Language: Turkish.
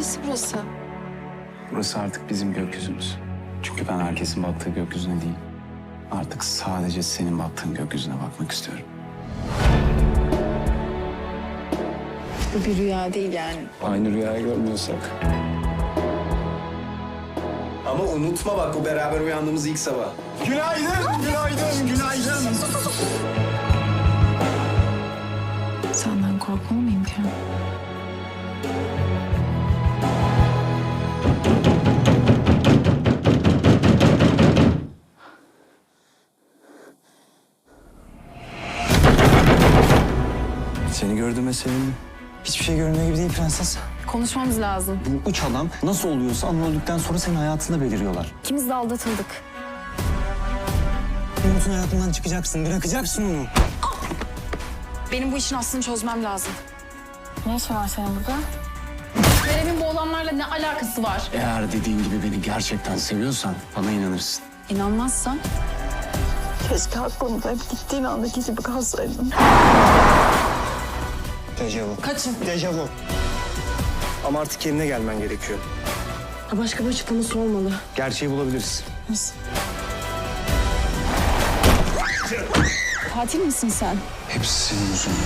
Neresi burası? Burası artık bizim gökyüzümüz. Çünkü ben herkesin baktığı gökyüzüne değil, artık sadece senin baktığın gökyüzüne bakmak istiyorum. Bu bir rüya değil yani. Aynı rüyayı görmüyorsak. Ama unutma bak bu beraber uyandığımız ilk sabah. Günaydın, günaydın, günaydın. Senden korkmalı mıyım? Seni gördüğüme sevindim. Hiçbir şey görünüyor gibi değil prenses. Konuşmamız lazım. Bu üç adam nasıl oluyorsa Anıl öldükten sonra senin hayatında beliriyorlar. İkimiz de aldatıldık. Umut'un hayatından çıkacaksın, bırakacaksın onu. Benim bu işin aslını çözmem lazım. Ne işin var senin burada? Kerem'in bu olanlarla ne alakası var? Eğer dediğin gibi beni gerçekten seviyorsan bana inanırsın. İnanmazsan Keşke aklımda hep gittiğin andaki gibi kalsaydın. Dejavu. kaçın. Dejavu. Ama artık kendine gelmen gerekiyor. Başka bir açıklaması olmalı. Gerçeği bulabiliriz. Katil misin sen? Hepsi senin yüzünden.